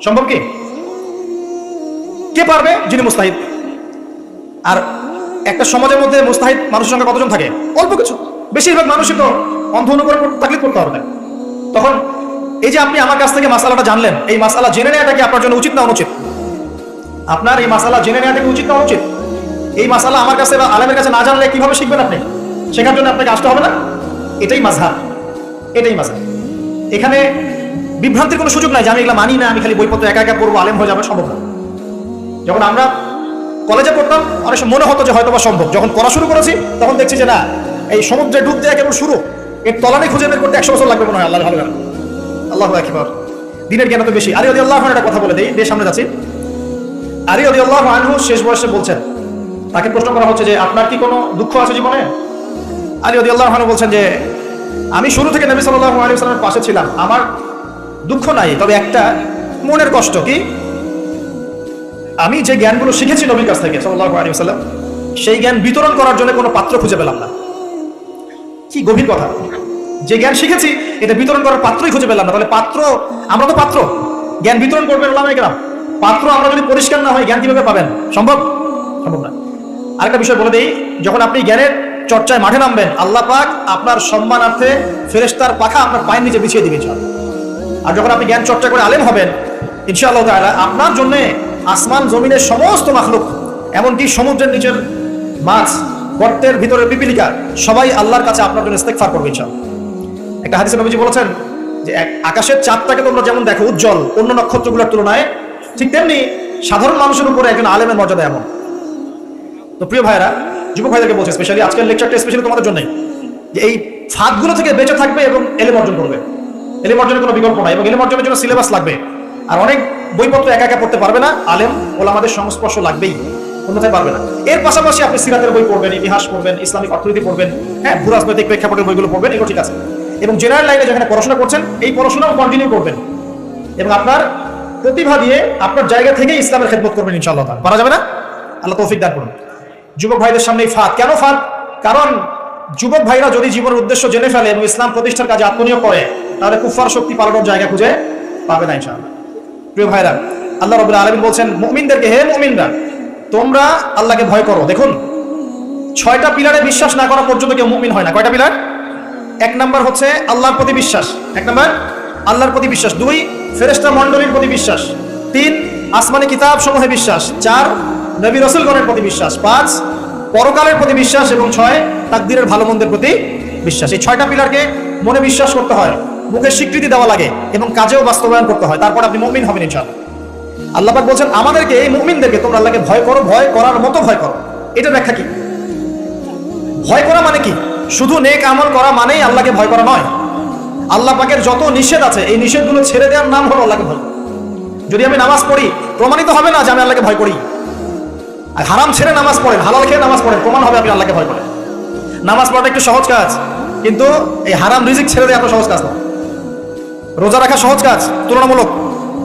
সম্ভব কি? কে পারবে? যিনি মুস্তাহিদ। আর একটা সমাজের মধ্যে মুস্তাহিদ মানুষের সংখ্যা কতজন থাকে? অল্প কিছু। বেশিরভাগ মানুষই তো অন্ধ অনুকরণ তাকলিদ করতে হবে তখন এই যে আপনি আমার কাছ থেকে মাসালাটা জানলেন, এই মাসালা জেনে নেওয়াটা কি আপনার জন্য উচিত না অনুচিত? আপনার এই মাসালা জেনে নেওয়াটা কি উচিত না অনুচিত? এই মাসালা আমার কাছে বা আলেমের কাছে না জানলে কীভাবে শিখবেন আপনি? শেখার জন্য আপনাকে আসতে হবে না? এটাই মাঝহাব। এটাই মাঝহাব। এখানে বিভ্রান্তির কোনো সুযোগ নাই যে আমি এগুলো মানি না, আমি খালি বইপত্র একা একা পড়ব, আলেম হয়ে যাবে সম্ভব না। যখন আমরা কলেজে পড়তাম, অনেক সময় মনে হতো যে হয়তো বা সম্ভব। যখন পড়া শুরু করেছি, তখন দেখছি যে না, এই সমুদ্রে ডুব দেওয়া কেবল শুরু। এর তলানি খুঁজে বের করতে একশো বছর লাগবে মনে হয় আল্লাহ ভালো। আল্লাহ একবার দিনের জ্ঞান তো বেশি। আলী আদি আল্লাহ একটা কথা বলে দিই দিয়ে সামনে যাচ্ছি। আলী আদি আল্লাহ আনহু শেষ বয়সে বলছেন, তাকে প্রশ্ন করা হচ্ছে যে, আপনার কি কোনো দুঃখ আছে জীবনে? আলী আদি আল্লাহ বলছেন যে, আমি শুরু থেকে নবী সাল্লাহ আলী সাল্লামের পাশে ছিলাম। আমার দুঃখ নাই, তবে একটা মনের কষ্ট কি? আমি যে জ্ঞানগুলো শিখেছি নবীর কাছ থেকে সাল্লাম সেই জ্ঞান বিতরণ করার জন্য কোনো পাত্র খুঁজে পেলাম না। কি গভীর কথা। যে জ্ঞান শিখেছি, এটা বিতরণ করার পাত্রই খুঁজে পেলাম না। তাহলে পাত্র, আমরা তো পাত্র। জ্ঞান বিতরণ করবেন ওলামাই গ্রাম পাত্র আমরা যদি পরিষ্কার না হয়, জ্ঞান কীভাবে পাবেন? সম্ভব? সম্ভব না। আরেকটা বিষয় বলে দিই, যখন আপনি জ্ঞানের চর্চায় মাঠে নামবেন, আল্লাহ পাক আপনার সম্মানার্থে ফেরেশতার পাখা আপনার পায়ের নিচে বিছিয়ে দিবে। আর যখন আপনি জ্ঞান চর্চা করে আলেম হবেন, ইনশাআল্লাহ আপনার জন্য আসমান জমিনের সমস্ত মাখলুক, এমনকি সমুদ্রের নিচের মাছ, গর্তের ভিতরে পিপিলিকা, সবাই আল্লাহর কাছে আপনার জন্য ইস্তেগফার করবে ইনশাআল্লাহ। একটা হাদিসে নবীজি বলেছেন যে আকাশের চাঁদটাকে তোমরা যেমন দেখো উজ্জ্বল, অন্য নক্ষত্রগুলোর তুলনায় ঠিক তেমনি সাধারণ মানুষের উপরে একজন আলেমের মর্যাদা এমন। তো প্রিয় ভাইরা যুবক ভাইদেরকে বলছে স্পেশালি আজকের লেকচারটা স্পেশালি তোমাদের জন্যই, যে এই ফাঁদগুলো থেকে বেঁচে থাকবে এবং এলেম অর্জন করবে। এলেম অর্জনের কোনো বিকল্প নাই এবং এলেম অর্জনের জন্য সিলেবাস লাগবে। আর অনেক বইপত্র একা একা পড়তে পারবে না, আলেম ওলা আমাদের সংস্পর্শ লাগবেই, অন্যথায় পারবে না। এর পাশাপাশি আপনি সিরাতের বই পড়বেন, ইতিহাস পড়বেন, ইসলামিক অর্থনীতি পড়বেন হ্যাঁ ভূরাজনৈতিক প্রেক্ষাপটের বইগুলো পড়বেন, এগুলো ঠিক আছে। এবং জেনারেল লাইনে যেখানে পড়াশোনা করছেন, এই পড়াশোনাও কন্টিনিউ করবেন। এবং আপনার প্রতিভা দিয়ে আপনার জায়গা থেকে ইসলামের খেদমত করবেন ইনশাআল্লাহ তাআলা। পারা যাবে না? আল্লাহ তৌফিক দান করুন। যুবক ভাইদের সামনে এই ফাঁদ। কেন ফাঁদ? কারণ যুবক ভাইরা যদি জীবনের উদ্দেশ্য জেনে ফেলে এবং ইসলাম প্রতিষ্ঠার কাজে আত্মনিয়োগ করে তাহলে কুফার শক্তি পালানোর জায়গা খুঁজে পাবে না ইনশাআল্লাহ। প্রিয় ভাইরা, আল্লাহ রবুল্লা আলমিন বলছেন, মুমিনদেরকে, হে মুমিনরা, তোমরা আল্লাহকে ভয় করো। দেখুন, ছয়টা পিলারে বিশ্বাস না করা পর্যন্ত কেউ মুমিন হয় না। কয়টা পিলার? এক নাম্বার হচ্ছে আল্লাহর প্রতি বিশ্বাস। এক নাম্বার, আল্লাহর প্রতি বিশ্বাস। দুই ফেরেস্তা মণ্ডলীর প্রতি বিশ্বাস। তিন, আসমানি কিতাব সমূহে বিশ্বাস। চার, নবী রসুলগণের প্রতি বিশ্বাস। পাঁচ, পরকালের প্রতি বিশ্বাস। এবং ছয়, তাকদিরের ভালো মন্দের প্রতি বিশ্বাস। এই ছয়টা পিলারকে মনে বিশ্বাস করতে হয়। মুখে স্বীকৃতি দেওয়া লাগে এবং কাজেও বাস্তবায়ন করতে হয়। তারপর আপনি মুমিন হবেন ইনশাআল্লাহ। আল্লাপাক বলছেন, আমাদেরকে এই মুমিনদেরকে তোমরা আল্লাহকে ভয় করো, ভয় করার মতো ভয় করো। এটা ব্যাখ্যা কি? ভয় করা মানে কি? শুধু নেক আমল করা মানেই আল্লাহকে ভয় করা নয়। আল্লাহ পাকের যত নিষেধ আছে, এই নিষেধগুলো ছেড়ে দেওয়ার নাম হলো আল্লাহকে ভয়। যদি আমি নামাজ পড়ি, প্রমাণিত হবে না যে আমি আল্লাহকে ভয় করি। আর হারাম ছেড়ে নামাজ পড়েন, হালাল খেয়ে নামাজ পড়েন, প্রমাণ হবে আপনি আল্লাহকে ভয় করেন। নামাজ পড়াটা একটু সহজ কাজ, কিন্তু এই হারাম রিজিক ছেড়ে দেওয়া সহজ কাজ নয়। রোজা রাখা সহজ কাজ, তুলনামূলক।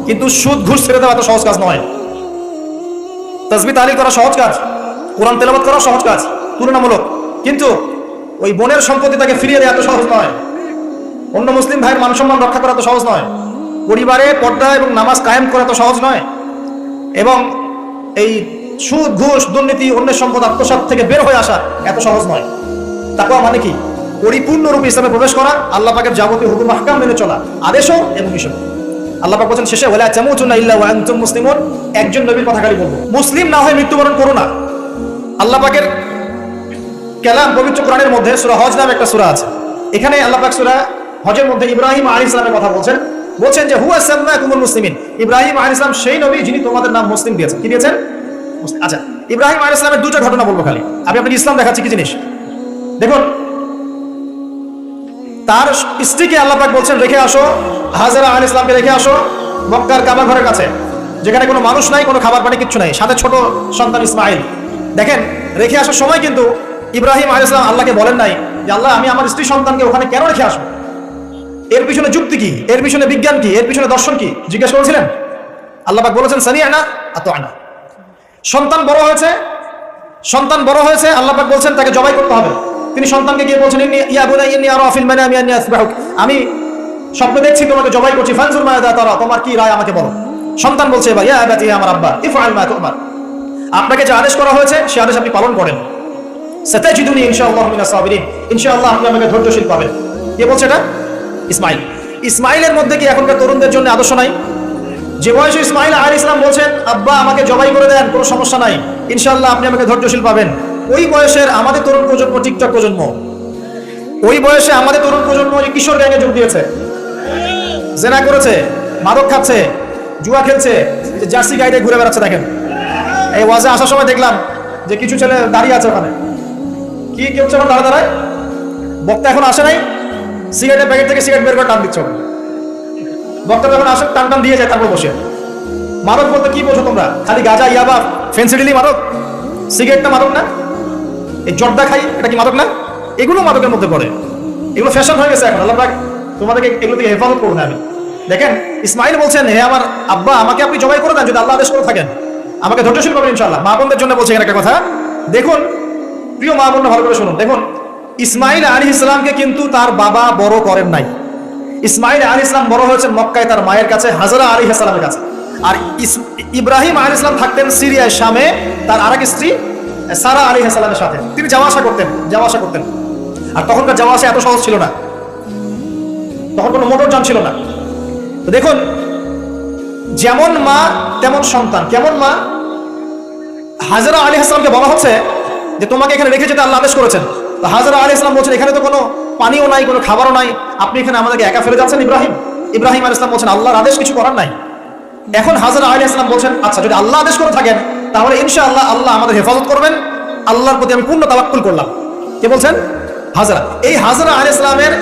কিন্তু সুদ, ঘুষ ছেড়ে দেওয়া এত সহজ কাজ নয়। তসবি, তালিল করা সহজ কাজ, কোরআন তেলাবাত করা সহজ কাজ, তুলনামূলক। কিন্তু ওই বোনের সম্পত্তি তাকে ফিরিয়ে দেওয়া এত সহজ নয়। অন্য মুসলিম ভাইয়ের মান সম্মান রক্ষা করা এত সহজ নয়। পরিবারে পর্দা এবং নামাজ কায়েম করা এত সহজ নয়। এবং এই সুদ, ঘুষ, দুর্নীতি, অন্যের সম্পদ আত্মসাত থেকে বের হয়ে আসা এত সহজ নয়। তাকওয়া মানে কি? পরিপূর্ণরূপে ইসলামে প্রবেশ করা আল্লাহ পাকের যাবতীয় হুকুম হাকাম মেনে চলা। আদেশও এবং নিষেধ আল্লাহ পাক বলছেন, শেষে ওয়ালা চামুতুনা ইল্লা একজন নবীর কথা খালি বলব। মুসলিম না হয়ে মৃত্যুবরণ করো না। আল্লাহ পাকের কালাম পবিত্র কোরআনের মধ্যে সূরা হজ নামে একটা সূরা আছে। এখানে আল্লাহ পাক সূরা হজের মধ্যে ইব্রাহিম আলাইহিস সালামের কথা বলছেন। বলছেন যে, হুয়া সাম্মাকুমুল মুসলিমিন। ইব্রাহিম আলাইহিস সালাম সেই নবী যিনি তোমাদের নাম মুসলিম দিয়েছেন। কি দিয়েছেন? আচ্ছা ইব্রাহিম আলাইহিস সালামের দুটো ঘটনা বলব খালি। আমি আপনাকে ইসলাম দেখাচ্ছি কি জিনিস? দেখুন তার স্ত্রীকে আল্লাহ পাক বলছেন, রেখে আসো। হাজারা আল ইসলামকে রেখে আসো মক্কার কাবা ঘরের কাছে, যেখানে কোনো মানুষ নাই, কোনো খাবার পানি কিচ্ছু নাই। সাথে ছোট সন্তান ইসমাইল দেখেন, রেখে আসার সময় কিন্তু ইব্রাহিম আল ইসলাম আল্লাহকে বলেন নাই যে, আল্লাহ, আমি আমার স্ত্রী সন্তানকে ওখানে কেন রেখে আসব? এর পিছনে যুক্তি কি? এর পিছনে বিজ্ঞান কি? এর পিছনে দর্শন কি? জিজ্ঞেস করেছিলেন। আল্লাহ পাক বলেছেন সানি আনা আত আনা সন্তান বড় হয়েছে, সন্তান বড় হয়েছে, আল্লাহ পাক বলছেন, তাকে জবাই করতে হবে। তিনি সন্তানকে গিয়ে বলছেন, ইন্নি ইয়া বুনা ইন্নি আরা ফিল মানামি আন্নি আসবাহুক। আমি স্বপ্ন দেখছি, তোমাকে জবাই করছি ফানসুর মায়াদা তারা, তোমার কি রায় আমাকে বলো? সন্তান বলছে এবার ইয়া আবাতি আমার আব্বা, ইফআল মা তুমার। আপনাকে যে আদেশ করা হয়েছে, সে আদেশ আপনি পালন করেন। সাতাজিদুনি ইনশাআল্লাহ মিনাস সাবিরিন। ইনশাআল্লাহ আপনি আমাকে ধৈর্যশীল পাবেন। কে বলছে এটা? ইসমাইল। ইসমাইলের মধ্যে কি এখনকার তরুণদের জন্য আদর্শ নাই? যে বয়সে ইসমাইল আলী ইসলাম বলছেন, আব্বা, আমাকে জবাই করে দেন, কোনো সমস্যা নাই। ইনশাআল্লাহ আপনি আমাকে ধৈর্যশীল পাবেন। ওই বয়সের আমাদের তরুণ প্রজন্ম টিকটক প্রজন্ম। ওই বয়সে আমাদের তরুণ প্রজন্ম কিশোর গ্যাংয়ে যোগ দিয়েছে। জেনা করেছে, মাদক খাচ্ছে, জুয়া খেলছে, যে জার্সি গাইডে ঘুরে বেড়াচ্ছে, দেখেন। এই ওয়াজে আসার সময় দেখলাম যে কিছু ছেলে দাঁড়িয়ে আছে ওখানে। কি কি হচ্ছে এখন দাঁড়া দাঁড়ায়? বক্তা এখন আসে নাই, সিগারেটের প্যাকেট থেকে সিগারেট বের করে টান দিচ্ছে। বক্তা যখন আসে, টান টান দিয়ে যায়, তারপর বসে। মাদক বলতে কি বোঝো তোমরা? খালি গাজা, ইয়াবা, ফেন্সিডিলি মাদক? সিগারেটটা মাদক না? এই জর্দা খাই, এটা কি মাদক না? এগুলো মাদকের মধ্যে পড়ে। এগুলো ফ্যাশন হয়ে গেছে এখন আল্লাহ তোমাদেরকে এগুলো থেকে হেফাজত করব আমি। দেখেন, ইসমাইল বলছেন, হে আমার আব্বা, আমাকে আপনি জবাই করে দেন, যদি আল্লাহ আদেশ করে থাকেন। আমাকে ধৈর্যশীল করবেন ইনশাল্লাহ মা বোনদের জন্য বলছে একটা কথা। দেখুন, প্রিয় মা বোনরা ভালো করে শুনুন। দেখুন, ইসমাইল আলী ইসলামকে কিন্তু তার বাবা বড় করেন নাই। ইসমাইল আলী ইসলাম বড় হয়েছেন মক্কায় তার মায়ের কাছে, হাজারা আলী ইসলামের কাছে। আর ইব্রাহিম আলী ইসলাম থাকতেন সিরিয়ায়, শামে। তার আরেক স্ত্রী সারা আলী ইসলামের সাথে। তিনি যাওয়া আসা করতেন, যাওয়া আসা করতেন। আর তখনকার যাওয়া আসা এত সহজ ছিল না। তখন কোনো মোটর যান ছিল না। তো দেখুন, যেমন মা, তেমন সন্তান। কেমন মা? হাজারা আলী হাসলামকে বলা হচ্ছে যে, তোমাকে এখানে রেখে যেতে আল্লাহ আদেশ করেছেন। তো হাজরা আলী ইসলাম বলছেন, এখানে তো কোনো পানিও নাই, কোনো খাবারও নাই। আপনি এখানে আমাদেরকে একা ফেলে যাচ্ছেন, ইব্রাহিম? ইব্রাহিম আলী ইসলাম বলছেন, আল্লাহর আদেশ কিছু করার নাই। এখন হাজারা আলী ইসলাম বলছেন আচ্ছা যদি আল্লাহ আদেশ করে থাকেন তাহলে ইনশাআল্লাহ আল্লাহ আমাদের হেফাজত করবেন। আল্লাহর প্রতি আমি পূর্ণ তাবাক্কুল করলাম। কে বলছেন? হাজরা। এই হাজরা আলী ইসলামের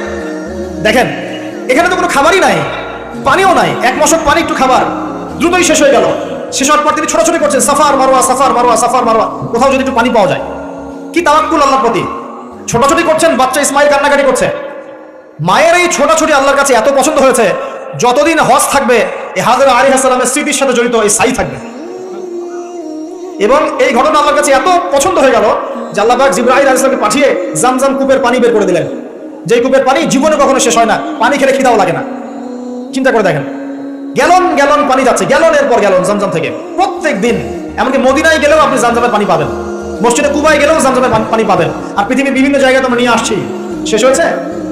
দেখেন, এখানে তো কোনো খাবারই নাই, পানিও নাই, এক মশক পানি, একটু খাবার। দ্রুতই শেষ হয়ে গেল। শেষ হওয়ার পর তিনি ছোটাছুটি করছেন, suffer Marwa suffer Marwa suffer Marwa কোথাও যদি একটু পানি পাওয়া যায়। কি তাওয়াক্কুল আল্লাহর প্রতি? ছোটাছুটি করছেন, বাচ্চা ইসমাইল কান্নাকাটি করছে। মায়ের এই ছোটাছুটি আল্লাহর কাছে এত পছন্দ হয়েছে, যতদিন হজ থাকবে এই হাজার আলী হাসালামের স্মৃতির সাথে জড়িত, এই সাই থাকবে। এবং এই ঘটনা আল্লাহর কাছে এত পছন্দ হয়ে গেল যে আল্লাহ পাক জিব্রাহিম আলাইহিসসালামকে পাঠিয়ে জামজাম কূপের পানি বের করে দিলেন। যেই কূপের পানি জীবনে কখনো শেষ হয় না, পানি খেলে খিদাও লাগে না। চিন্তা করে দেখেন, গ্যালন গ্যালন পানি যাচ্ছে গ্যালনের পর গ্যালন জামজাম থেকে। প্রত্যেক দিন, এমনকি মদিনায় গেলেও আপনি জামজামের পানি পাবেন, মসজিদে কুবায় গেলেও জামজামের পানি- পাবেন। আর পৃথিবীর বিভিন্ন জায়গায় তো আমরা নিয়ে আসছি। শেষ হয়েছে?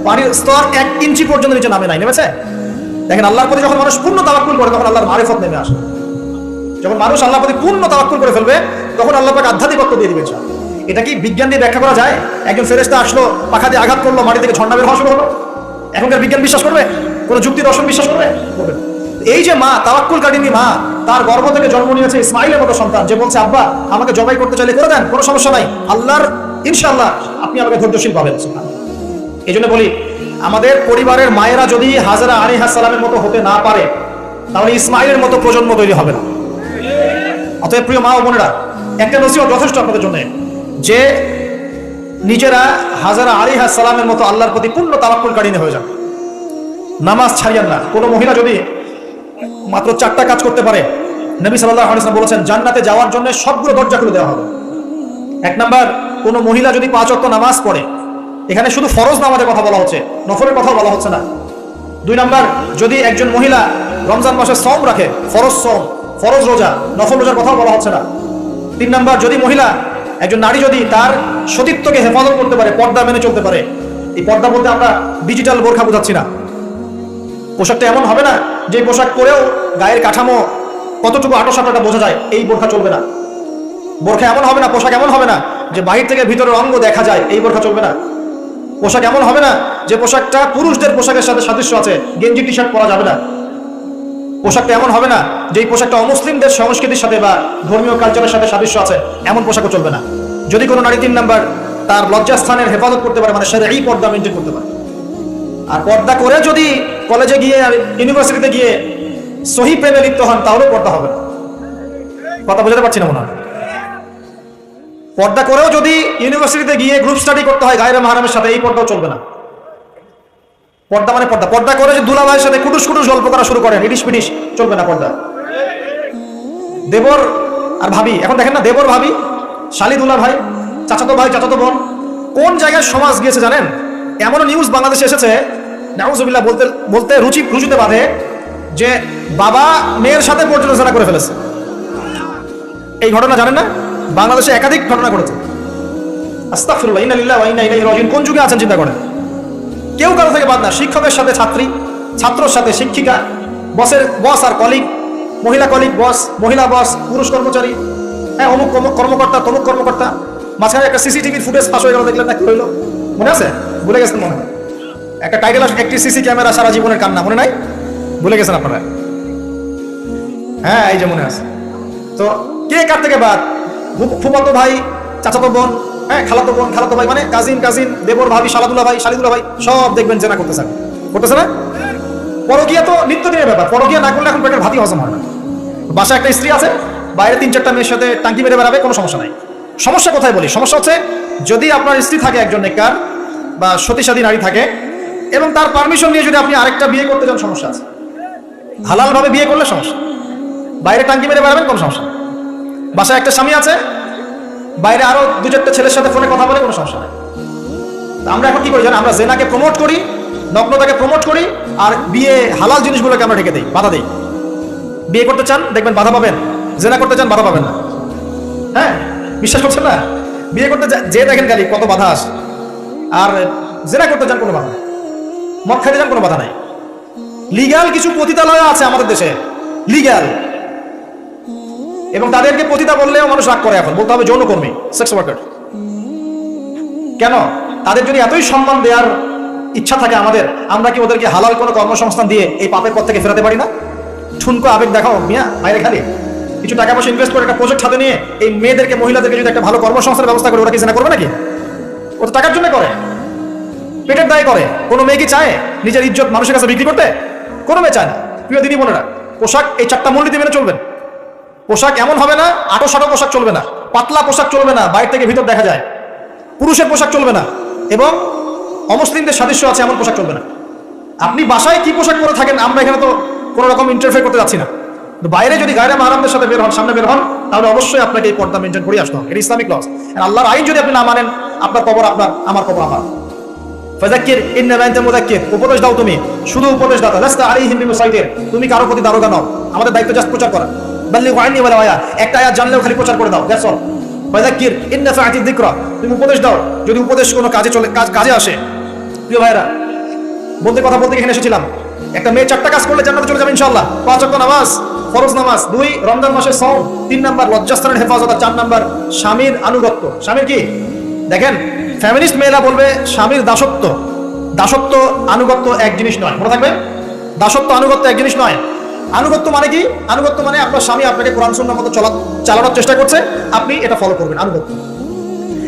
পানির স্তর এক ইঞ্চি পর্যন্ত নিচে নামে নাই, নেমেছে? দেখেন আল্লাহর প্রতি যখন মানুষ পূর্ণ তাবাক্কুল করে, তখন আল্লাহর মারিফত নেমে আসে। যখন মানুষ আল্লাহর প্রতি পূর্ণ তাবাক্কুল করে ফেলবে, তখন আল্লাহ পাক আধ্যাত্মিকত্ব দিয়ে দিবে এটা কি বিজ্ঞান দিয়ে ব্যাখ্যা করা যায়? একজন ফেরেস্তা আসলো, পাখা দিয়ে আঘাত করল, মাটি থেকে ঝর্ণা বের হওয়া শুরু হলো। এখনকার বিজ্ঞান বিশ্বাস করবে? কোনো যুক্তি দর্শন বিশ্বাস করবে? এই যে মা, তাওয়াক্কুল কাটিনি মা, তার গর্ভ থেকে জন্ম নিয়েছে ইসমাইলের মতো সন্তান। যে বলছে, আব্বা, আমাকে জবাই করতে চাইলে করে দেন, কোনো সমস্যা নাই। আল্লাহর, ইনশাআল্লাহ, আপনি আমাকে ধৈর্যশীল পাবেন এই জন্য বলি, আমাদের পরিবারের মায়েরা যদি হাজারা আলী হাসালামের মতো হতে না পারে, তাহলে ইসমাইলের মতো প্রজন্ম তৈরি হবে না। অতএব প্রিয় মা ও বোনেরা, একটা নসিহত যথেষ্ট আপনাদের জন্য যে নিজেরা হাজারা আলী সালামের মতো আল্লাহর প্রতি পূর্ণ তাবাক্কুল কাটিনে হয়ে যান। নামাজ ছাড়িয়ান না। কোনো মহিলা যদি মাত্র চারটা কাজ করতে পারে, নবী সাল্লাহ আলিয়াল্লাম বলেছেন, জান্নাতে যাওয়ার জন্য সবগুলো দরজা খুলে দেওয়া হবে। এক নাম্বার, কোনো মহিলা যদি পাঁচ অক্ট নামাজ পড়ে, এখানে শুধু ফরজ নামাজের কথা বলা হচ্ছে, নফলের কথা বলা হচ্ছে না। দুই নাম্বার, যদি একজন মহিলা রমজান মাসে সম রাখে, ফরজ সম ফরজ রোজা, নফল রোজার কথাও বলা হচ্ছে না। তিন নাম্বার, যদি মহিলা, একজন নারী যদি তার সতীত্বকে হেফাজত করতে পারে, পর্দা মেনে চলতে পারে, এই পর্দা বলতে আমরা ডিজিটাল বোরখা বোঝাচ্ছি না। পোশাকটা এমন হবে না, যে পোশাক পরেও গায়ের কাঠামো কতটুকু আটো সাটোটা বোঝা যায়, এই বোরখা চলবে না। বোরখা এমন হবে না, পোশাক এমন হবে না, যে বাহির থেকে ভিতরের অঙ্গ দেখা যায়, এই বোরখা চলবে না। পোশাক এমন হবে না, যে পোশাকটা পুরুষদের পোশাকের সাথে সাদৃশ্য আছে, গেঞ্জি টি শার্ট পরা যাবে না। পোশাকটা এমন হবে না যে এই পোশাকটা অমুসলিমদের সংস্কৃতির সাথে বা ধর্মীয় কালচারের সাথে সাদৃশ্য আছে, এমন পোশাকও চলবে না। যদি কোনো নারী তিন নাম্বার তার লজ্জাস্থানের হেফাজত করতে পারে মানে সেটা এই পর্দা মেনটেন করতে পারে। আর পর্দা করে যদি কলেজে গিয়ে, ইউনিভার্সিটিতে গিয়ে সহি প্রেমে লিপ্ত হন, তাহলেও পর্দা হবে না। কথা বোঝাতে পারছি না মনে হয়। পর্দা করেও যদি ইউনিভার্সিটিতে গিয়ে গ্রুপ স্টাডি করতে হয়, গায়ের মাহারামের সাথে এই পর্দাও চলবে না। পর্দা মানে পর্দা। পর্দা করে যে দুলাভাইয়ের সাথে কুটুস কুটুস গল্প করা শুরু করেন ইডিস পিটিস চলবে না পর্দা। দেবর আর ভাবি, এখন দেখেন না, দেবর ভাবি শালি দুলা ভাই চাচাতো ভাই, চাচাতো বোন, কোন জায়গায় সমাজ গিয়েছে জানেন? এমনও নিউজ বাংলাদেশে এসেছে, নাউজুবিল্লাহ বলতে বলতে রুচি, রুচিতে বাঁধে যে বাবা মেয়ের সাথে পর্যালোচনা করে ফেলেছে। এই ঘটনা জানেন না? বাংলাদেশে একাধিক ঘটনা ঘটেছে। আস্তাগফিরুল্লাহ, ইন্না লিল্লাহি ওয়া ইন্না ইলাইহি রাজিউন। কোন যুগে আছেন চিন্তা করেন? কেউ কারও থেকে বাদ না, শিক্ষকের সাথে ছাত্রী, ছাত্রর সাথে শিক্ষিকা, বসের বস আর কলিগ মহিলা কলিগ বস মহিলা বস পুরুষ কর্মচারী হ্যাঁ অমুক কর্ম- কর্মকর্তা, তমুক কর্মকর্তা। মাঝখানে একটা সিসিটিভির ফুটেজ ফাঁস হয়ে গেল, দেখলেন না কি হইল? মনে আছে? ভুলে গেছেন মনে হয়? একটা টাইটেল একটি সিসি ক্যামেরা সারা জীবনের কান্না, মনে নাই? ভুলে গেছেন আপনারা? হ্যাঁ এই যে মনে আছে। তো কে কার থেকে বাদ? ফু- ফুফাতো ভাই, চাচাতো বোন হ্যাঁ খালাতো বোন, খালাতো ভাই মানে কাজিন কাজিন দেবর ভাবি, শালাদুলা ভাই, শালিদুলা ভাই, সব দেখবেন জেনা করতেছে। করতেছে না? পরকিয়া তো নিত্যদিনের ব্যাপার। পরকিয়া না করলে এখন পেটের ভাতি হজম হয় না। বাসা একটা স্ত্রী আছে, বাইরে তিন চারটা মেয়ের সাথে টাঙ্কি মেরে বেড়াবে, কোনো সমস্যা নাই। সমস্যা কোথায় বলি? সমস্যা হচ্ছে, যদি আপনার স্ত্রী থাকে একজন নেককার বা সতীসাদী নারী থাকে, এবং তার পারমিশন নিয়ে যদি আপনি আরেকটা বিয়ে করতে যান সমস্যা আছে। হালালভাবে বিয়ে করলে সমস্যা। বাইরে টাঙ্কি মেরে বেড়াবেন, কোনো সমস্যা বাসায় একটা স্বামী আছে বাইরে আরও দু চারটা ছেলের সাথে ফোনে কথা বলে, কোনো সমস্যা নেই। আমরা এখন কি করি জানেন আমরা জেনাকে প্রমোট করি, নগ্নতাকে প্রমোট করি, আর বিয়ে হালাল জিনিসগুলোকে আমরা ঢেকে দিই, বাধা দিই। বিয়ে করতে চান, দেখবেন বাধা পাবেন। জেনা করতে চান, বাধা পাবেন না। হ্যাঁ? বিশ্বাস করছেন না? বিয়ে করতে যা- দেখেন খালি কত বাধা আসে। আর জেনা করতে চান, কোনো বাধা নেই। মদ খাইতে চান, কোনো বাধা নাই। লিগ্যাল কিছু পতিতালয় আছে আমাদের দেশে। লিগ্যাল এবং তাদেরকে পতিতা বললেও মানুষ রাগ করে এখন। বলতে হবে যৌনকর্মী সেক্স ওয়ার্কার কেন? তাদের যদি এতই সম্মান দেওয়ার ইচ্ছা থাকে আমাদের, আমরা কি ওদেরকে হালাল কোনো কর্মসংস্থান দিয়ে এই পাপের পথ থেকে ফেরাতে পারি না? ঠুনকো আবেগ দেখাও, মিয়া, বাইরে খালি। কিছু টাকা পয়সা ইনভেস্ট করে একটা প্রজেক্ট হাতে নিয়ে এই মেয়েদেরকে, মহিলাদেরকে যদি একটা ভালো কর্মসংস্থানের ব্যবস্থা করে, ওরা কি না করবে নাকি? ও তো টাকার জন্য করে। পেটের দায় করে। কোনো মেয়ে কি চায় নিজের ইজ্জত মানুষের কাছে বিক্রি করতে? কোনো মেয়ে চায় না। প্রিয় দিনী বোনেরা, পোশাক এই চারটা মূলনীতি মেনে চলবেন। পোশাক এমন হবে না আটো সাটো পোশাক চলবে না, পাতলা পোশাক চলবে না, বাইরে থেকে ভিতর দেখা যায়। পুরুষের পোশাক চলবে না এবং অমুসলিমদের সাদৃশ্য আছে, এমন পোশাক চলবে না। আপনি বাসায় কি পোশাক পরে থাকেন, আমরা এখানে তো কোনো রকম ইন্টারফেয়ার করতে যাচ্ছি না। বাইরে যদি গায়রা মাহারামদের সাথে বের হন, সামনে বের হন, তাহলে অবশ্যই আপনাকে এই পর্দা মেনটেন করে আসতে হবে। এটা ইসলামিক লস আল্লাহর আইন যদি আপনি না মানেন, আপনার কবর, আপনার, আমার কবর আমার। ফাযাক্কির ইন্নামা আনতা মুযাক্কির। উপদেশ দাও তুমি। শুধু উপদেশ দাতা লাস্তা আলাইহিম বিমুসাইদির তুমি কারও প্রতি দারোগা নাও। আমাদের দায়িত্ব জাস্ট প্রচার করা। আন্নি ওয়ালা আয়া একটা আয়াত জানলেও খালি প্রচার করে দাও দ্যাটস ফাযাক্কির যিকরা। তুমি উপদেশ দাও, যদি উপদেশ কোনো কাজে চলে, কাজ, কাজে আসে। প্রিয় ভাইরা বলতে কথা বলতে এখানে এসেছিলাম। একটা মেয়ে চারটা কাজ করলে জান্নাতে চলে যাবে ইনশাআল্লাহ। পাঁচ ওয়াক্ত নামাজ, ফরজ নামাজ, দুই রমজান মাসের সওম তিন নাম্বার লজ্জাস্থানের হেফাজত, আর চার নাম্বার স্বামীর আনুগত্য। স্বামীর কি? দেখেন ফ্যামিলিস্ট মেয়েরা বলবে স্বামীর দাসত্ব। দাসত্ব, আনুগত্য এক জিনিস নয়। মনে থাকবে? দাসত্ব, আনুগত্য এক জিনিস নয়। আনুগত্য মানে কি? আনুগত্য মানে আপনার স্বামী আপনাকে কোরআন সুন্নার মতো চলা চালানোর চেষ্টা করছে, আপনি এটা ফলো করবেন, আনুগত্য।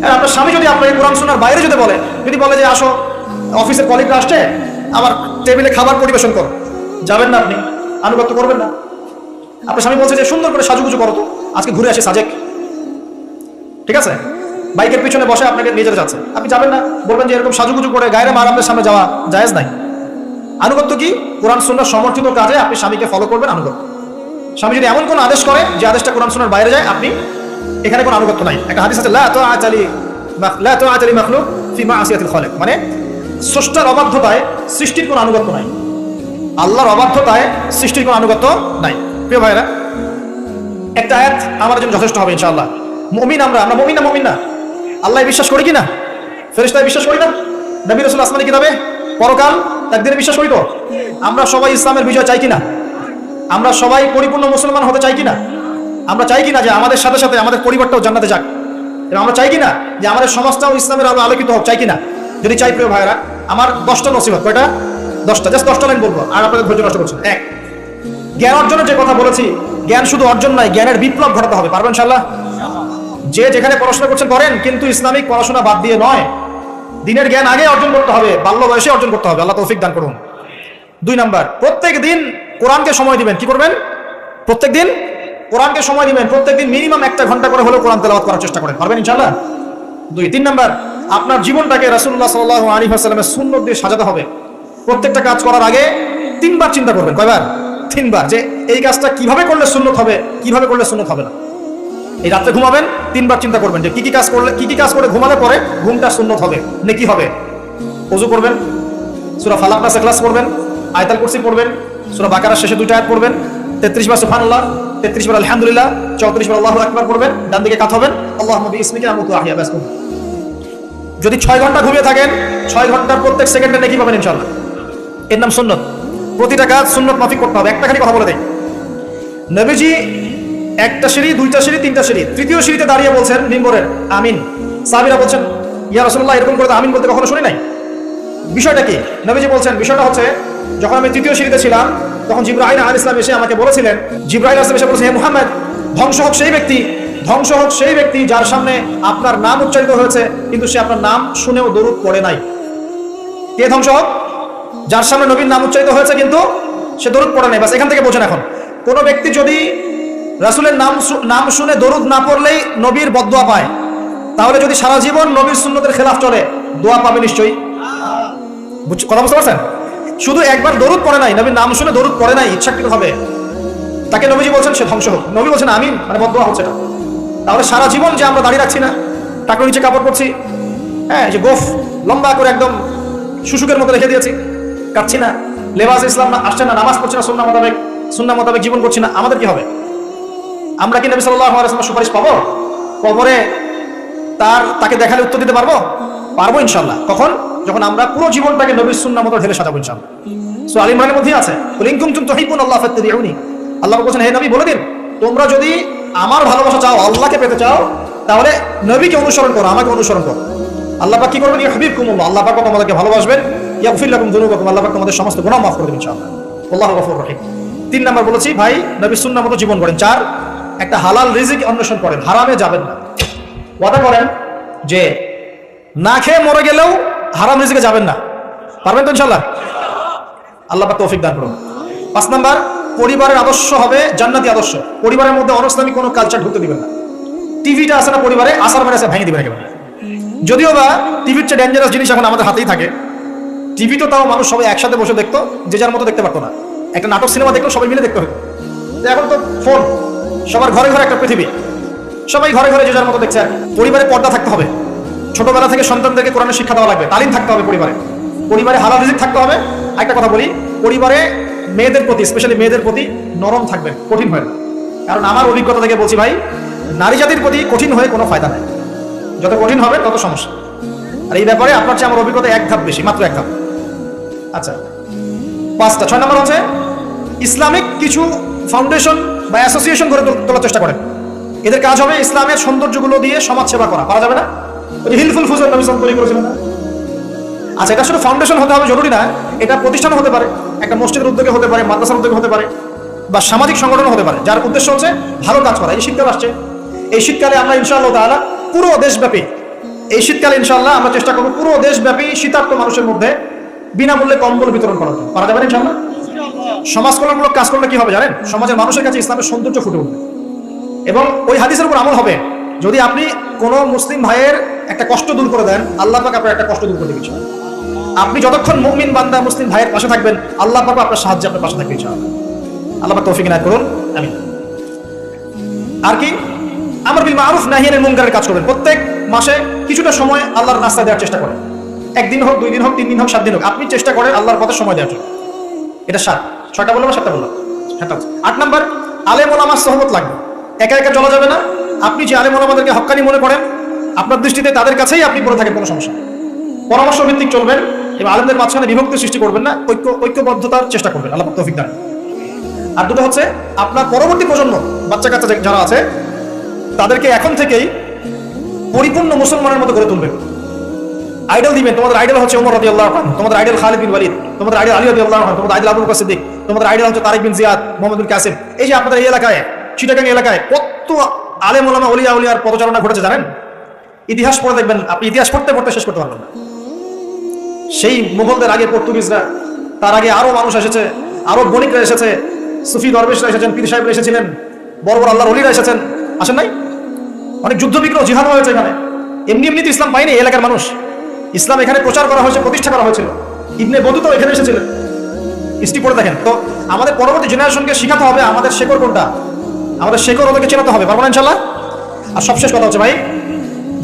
আর আপনার স্বামী যদি আপনাকে কোরআন শোনার বাইরে যদি বলে যদি বলে যে আসো, অফিসের কলিগরা আসছে আমার টেবিলে খাবার পরিবেশন করো, যাবেন না আপনি, আনুগত্য করবেন না। আপনার স্বামী বলছে যে, সুন্দর করে সাজুগুজু করো তো, আজকে ঘুরে আসি সাজেক। ঠিক আছে? বাইকের পিছনে বসে আপনাকে নিয়ে যেতে যাচ্ছে। আপনি যাবেন না, বলবেন যে এরকম সাজুগুজু করে গায়ের মারামদের সামনে যাওয়া জায়েজ নাই। আনুগত্য কি? কোরআন সুন্নার সমর্থিত কাজে আপনি স্বামীকে ফলো করবেন আনুগত্য। স্বামী যদি এমন কোন আদেশ করে যে আদেশটা কোরআন সুন্নার বাইরে যায়, আপনি এখানে কোনো আনুগত্য নাই। একটা হাদিস আছে, লা আচালি লা আচালি মাখলুক ফি মাআসিয়াতিল খালিক মানে স্রষ্টার অবাধ্যতায় সৃষ্টির কোনো আনুগত্য নাই। আল্লাহর অবাধ্যতায় সৃষ্টির কোনো আনুগত্য নাই। প্রিয় ভাইরা একটা আয়াত আমার জন্য যথেষ্ট হবে ইনশাআল্লাহ। মমিন আমরা আমরা মমিন না, মুমিন না? আল্লাহ বিশ্বাস করি কি না? ফেরেশতায় বিশ্বাস করি না? নবী রাসূল আসমানি কিতাবে পরকাল তাকদীরে বিশ্বাস করি তো? আমরা সবাই ইসলামের বিজয় চাই কিনা? আমরা সবাই পরিপূর্ণ মুসলমান হতে চাই কিনা? আমরা চাই কিনা যে আমাদের সাথে সাথে আমাদের পরিবারটাও জান্নাতে যাক? এবং আমরা চাই কিনা যে আমাদের সমাজটাও ইসলামের আলো আলোকিত হোক, চাই কিনা? যদি চাই, প্রিয় ভাইরা আমার দশটা নসিবত কয়টা? দশটা জাস্ট দশটা লাইন বলব, আর আপনাদের ধৈর্য নষ্ট করছেন। এক, জ্ঞান অর্জনের যে কথা বলেছি, জ্ঞান শুধু অর্জন নয়, জ্ঞানের বিপ্লব ঘটাতে হবে, পারবেন ইনশাল্লাহ যে যেখানে পড়াশোনা করছেন, করেন, কিন্তু ইসলামিক পড়াশোনা বাদ দিয়ে নয়। দিনের জ্ঞান আগে অর্জন করতে হবে, বাল্য বয়সে অর্জন করতে হবে, আল্লাহ তৌফিক দান করুন। দুই নাম্বার, প্রত্যেক দিন কোরআনকে সময় দিবেন, কি করবেন? প্রত্যেক দিন কোরআনকে সময় দিবেন, প্রত্যেক দিন মিনিমাম একটা ঘণ্টা করে হলেও কোরআন তেলাওয়াত করার চেষ্টা করেন, পারবেন ইনশাআল্লাহ? দুই, তিন নাম্বার, আপনার জীবনটাকে রাসূলুল্লাহ সাল্লাল্লাহু আলাইহি ওয়াসাল্লামের সুন্নত দিয়ে সাজাতে হবে। প্রত্যেকটা কাজ করার আগে তিনবার চিন্তা করবেন, কয়বার? তিনবার, যে এই কাজটা কীভাবে করলে সুন্নত হবে, কীভাবে করলে সুন্নত হবে না। এই রাত্রে ঘুমাবেন, তিনবার চিন্তা করবেন যে কি কি কাজ করলে কি কি কাজ করে ঘুমালে পরে ঘুমটা সুন্নত হবে। নেকি হবে? অজু করবেন সুরা ফালাক নাস ক্লাস করবেন আয়তাল কুরসি পড়বেন, সুরা বাকারার শেষে দুইটা আয়াত পড়বেন, তেত্রিশ বার সুবহানাল্লাহ, তেত্রিশ বার আলহামদুলিল্লাহ, চৌত্রিশ বার আল্লাহু আকবার পড়বেন, ডান দিকে কাত হবেন আল্লাহ নবী ইসমিকে আমতু আহিয়া, ব্যাস। যদি ছয় ঘণ্টা ঘুমিয়ে থাকেন, ছয় ঘণ্টার প্রত্যেক সেকেন্ডে নেকি পাবেন ইনশাল্লাহ এর নাম সুন্নত। প্রতিটা কাজ সুন্নত মাফিক করতে হবে। একটা খালি কথা বলে দেয় নবীজি একটা সিঁড়ি, দুইটা সিঁড়ি, তিনটা সিঁড়ি। তৃতীয় সিঁড়িতে দাঁড়িয়ে বলছেন মিম্বরের আমিন। সাবিরা বলছেন, ইয়া রসুল্লাহ এরকম করে আমিন বলতে কখনো শুনি নাই? বিষয়টা কি? নবীজি বলছেন, বিষয়টা হচ্ছে, যখন আমি তৃতীয় সিঁড়িতে ছিলাম, তখন জিব্রাহিম আল ইসলাম এসে আমাকে বলেছিলেন জিব্রাহিম আসলাম এসে বলেছে, হে মুহাম্মদ, ধ্বংস হোক সেই ব্যক্তি, ধ্বংস হোক সেই ব্যক্তি যার সামনে আপনার নাম উচ্চারিত হয়েছে, কিন্তু সে আপনার নাম শুনেও দরুদ পড়ে নাই। কে ধ্বংস হোক? যার সামনে নবীর নাম উচ্চারিত হয়েছে, কিন্তু সে দরুদ পড়ে নাই। বাস এখান থেকে বোঝেন এখন। কোনো ব্যক্তি যদি রাসূলের নাম নাম শুনে দরুদ না পড়লেই নবীর বদদোয়া পায়। তাহলে যদি সারা জীবন নবীর সুন্নতের খেলাফ চলে, দোয়া পাবে নিশ্চয়ই। কথা বুঝতে পারছেন? শুধু একবার দরুদ পড়ে নাই, নবীর নাম শুনে দরুদ পড়ে নাই ইচ্ছাকৃত হবে। তাকে নবীজি বলছেন, সে ধ্বংস হোক। নবী বলছেন, আমিন। মানে বদোয়া হচ্ছে এটা। তাহলে সারা জীবন যে আমরা দাঁড়িয়ে রাখছি না টাকার নিচে কাপড় পরছি হ্যাঁ যে গোফ, লম্বা করে একদম শুশুকের মতো রেখে দিয়েছি, কাটছি না, লেবাস ইসলাম না, আসছে না, নামাজ পড়ছি না সুন্না মোতাবেক সুন্না মোতাবেক জীবন করছি না, আমাদের কি হবে? আমরা কি নবী সাল্লাহ আলাইসলামের সুপারিশ পাবো? কবরে তার, তাকে দেখালে উত্তর দিতে পারব? পারব ইনশাল্লাহ কখন? যখন আমরা পুরো জীবনটাকে নবীর সুন্না মতো ঢেলে সাজাবো ইনশাল্লাহ সো আলী ইমরানের মধ্যেই আছে। লিঙ্কুম তুম তহিকুন আল্লাহ ফাত্তাবিউনি। আল্লাহ বলছেন, হে নবী, বলে দিন, তোমরা যদি আমার ভালোবাসা চাও, আল্লাহকে পেতে চাও, তাহলে নবীকে অনুসরণ করো, আমাকে অনুসরণ করো। আল্লাহ পাক কি করবেন? ইয়া হাবিব আল্লাহ পাক তোমাদেরকে ভালোবাসবেন? ইয়াগফির লাকুম যুনুবাকুম। আল্লাহ পাক তোমাদের সমস্ত গুনাহ মাফ করে দেবেন ইনশাআল্লাহ। আল্লাহু গফুর রহিম। তিন নাম্বার বলেছি, ভাই, নবীর সুন্নাহ মতো জীবন করেন চার একটা হালাল রিজিক অন্বেষণ করেন, হারামে যাবেন না। ওয়াদা করেন যে, না খেয়ে মরে গেলেও হারাম রিজিকে যাবেন না। পারবেন তো ইনশাল্লাহ আল্লাহ তৌফিক দান করুন। পাঁচ নাম্বার, পরিবারের আদর্শ হবে জান্নাতি আদর্শ। পরিবারের মধ্যে অনস্লামী কোনো কালচার ঢুকতে দিবেন না। টিভিটা আছে না পরিবারে, আসার মানে আছে ভেঙে দিবেন একেবারে। যদিও বা টিভির চেয়ে ডেঞ্জারাস জিনিস এখন আমাদের হাতেই থাকে। টিভি তো তাও মানুষ সবাই একসাথে বসে দেখতো, যে যার মতো দেখতে পারতো না। একটা নাটক, সিনেমা দেখলেও সবাই মিলে দেখতে হতো। এখন তো ফোন সবার ঘরে ঘরে একটা পৃথিবী। সবাই ঘরে ঘরে যে যার মতো দেখছে পরিবারে পর্দা থাকতে হবে। ছোটবেলা থেকে সন্তানদেরকে কোরআনের শিক্ষা দেওয়া লাগবে। তালিম থাকতে হবে পরিবারে। পরিবারে হালাল রিজিক থাকতে হবে। একটা কথা বলি, পরিবারে মেয়েদের প্রতি স্পেশালি মেয়েদের প্রতি নরম থাকবেন, কঠিন হয় না কারণ আমার অভিজ্ঞতা থেকে বলছি ভাই, নারী জাতির প্রতি কঠিন হয়ে কোনো ফায়দা নেই। যত কঠিন হবে, তত সমস্যা। আর এই ব্যাপারে আপনার চেয়ে আমার অভিজ্ঞতা এক ধাপ বেশি, মাত্র এক ধাপ। আচ্ছা পাঁচটা। ছয় নম্বর হচ্ছে, ইসলামিক কিছু ফাউন্ডেশন বা অ্যাসোসিয়েশন গড়ে তোলার চেষ্টা করেন এদের কাজ হবে ইসলামের সৌন্দর্যগুলো দিয়ে সমাজ সেবা করা। পারা যাবে না? ওই যে হিলফুল ফুজল নবী তৈরি করেছিলেন না? আচ্ছা এটা শুধু ফাউন্ডেশন হতে হবে, জরুরি না। এটা প্রতিষ্ঠান হতে পারে, একটা মসজিদের উদ্যোগে হতে পারে, মাদ্রাসার উদ্যোগে হতে পারে, বা সামাজিক সংগঠন হতে পারে। যার উদ্দেশ্য হচ্ছে ভালো কাজ করা। এই শীতকাল আসছে। এই শীতকালে আমরা ইনশাআল্লাহ তাআলা পুরো দেশব্যাপী, এই শীতকালে ইনশাআল্লাহ আমরা চেষ্টা করব পুরো দেশব্যাপী শীতার্থ মানুষের মধ্যে বিনামূল্যে কম্বল বিতরণ করা পারা যাবে ইনশাআল্লাহ? সমাজ কল্যাণমূলক কাজ করলে কি হবে জানেন? সমাজের মানুষের কাছে ইসলামের সৌন্দর্য ফুটে উঠবে। এবং ওই হাদিসের উপর আমল হবে। যদি আপনি কোনো মুসলিম ভাইয়ের একটা কষ্ট দূর করে দেন, আল্লাহ পাক আপনার একটা কষ্ট দূর করে ইনশাআল্লাহ। আপনি যতক্ষণ মুমিন বান্দা মুসলিম ভাইয়ের পাশে থাকবেন, আল্লাহ পাক আপনার সাহায্যে আপনার পাশে থাকবে আল্লাহ পাক তৌফিক ইনায়াত করুন। আমিন। আর কি? আমার বিল মারুফ নাহিয়ানের মুনকারের কাজ করবেন। প্রত্যেক মাসে কিছুটা সময় আল্লাহর রাস্তা দেওয়ার চেষ্টা করেন। একদিন হোক, দুই দিন হোক, তিন দিন হোক, সাত দিন হোক, আপনি চেষ্টা করেন আল্লাহর পথে সময় দেওয়ার জন্য। এটা সাত। ছয়টা বললাম সাতটা বললাম সাতটা। আট নাম্বার আলেম ওলামার সহমত লাগবে। একা একা চলা যাবে না। আপনি যে আলেম ওলামাদেরকে হক্কানি মনে করেন, আপনার দৃষ্টিতে তাদের কাছেই আপনি পড়ে থাকেন, কোনো সমস্যা। পরামর্শ ভিত্তিক চলবেন, এবং আলেমদের মাঝখানে বিভক্তি সৃষ্টি করবেন না, ঐক্য, ঐক্যবদ্ধতার চেষ্টা করবেন। আল্লাহ তৌফিক দান। আর দুটো হচ্ছে, আপনার পরবর্তী প্রজন্ম, বাচ্চা কাচ্চা যারা আছে, তাদেরকে এখন থেকেই পরিপূর্ণ মুসলমানের মতো গড়ে তুলবেন। আইডল দিবেন, তোমাদের আইডল হচ্ছে ওমর রাদিয়াল্লাহু আনহু, তোমাদের আইডল খালিদ বিন ওয়ালিদ, তোমাদের আইডল আলী রাদিয়াল্লাহু আনহু, তোমাদের আইডল আবু বকর সিদ্দিক, তোমাদের আইডল হচ্ছে তারিক বিন জিয়াদ, মোহাম্মদ বিন কাসিম। এই যে আপনাদের এই এলাকায়, চিটাগাং এলাকায় কত আলেম ওলামা ওলিয়া উলিয়ার পদচারণা ঘটেছে জানেন? ইতিহাস পড়ে দেখবেন, আপনি ইতিহাস পড়তে পড়তে শেষ করতে পারবেন না। সেই মুঘলদের আগে পর্তুগিজরা, তার আগে আরও মানুষ এসেছে, আরও বণিকরা এসেছে, সুফি দরবেশরা এসেছেন, পীর সাহেবরা এসেছিলেন, বড় বড় আল্লাহর অলিরা এসেছেন। আসেন নাই? অনেক যুদ্ধ বিগ্রহ জিহাদ হয়েছে এখানে। এমনি এমনি তো ইসলাম এই এলাকার মানুষ। ইসলাম এখানে প্রচার করা হয়েছে প্রতিষ্ঠা করা হয়েছিল ইবনে বধু তো এখানে এসেছিলেন হিস্ট্রি পড়ে দেখেন তো আমাদের পরবর্তী জেনারেশনকে শেখাতে হবে আমাদের শেকড় কোনটা আমাদের শেকড় ওদেরকে চেনাতে হবে পারবো না ইনশাল্লাহ আর সবশেষ কথা হচ্ছে ভাই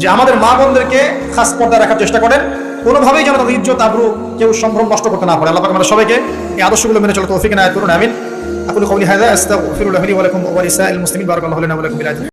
যে আমাদের মা বোনদেরকে খাস পর্দা রাখার চেষ্টা করেন কোনোভাবেই যেন তাদের ইজ্জত আবরু কেউ সম্ভ্রম নষ্ট করতে না পারে আল্লাহ পাক আমাদের সবাইকে এই আদর্শগুলো মেনে চলে তৌফিক নায়াত করুন আমিন أقول قولي هذا أستغفر الله لي ولكم ولسائر المسلمين بارك الله لنا ولكم بالعافية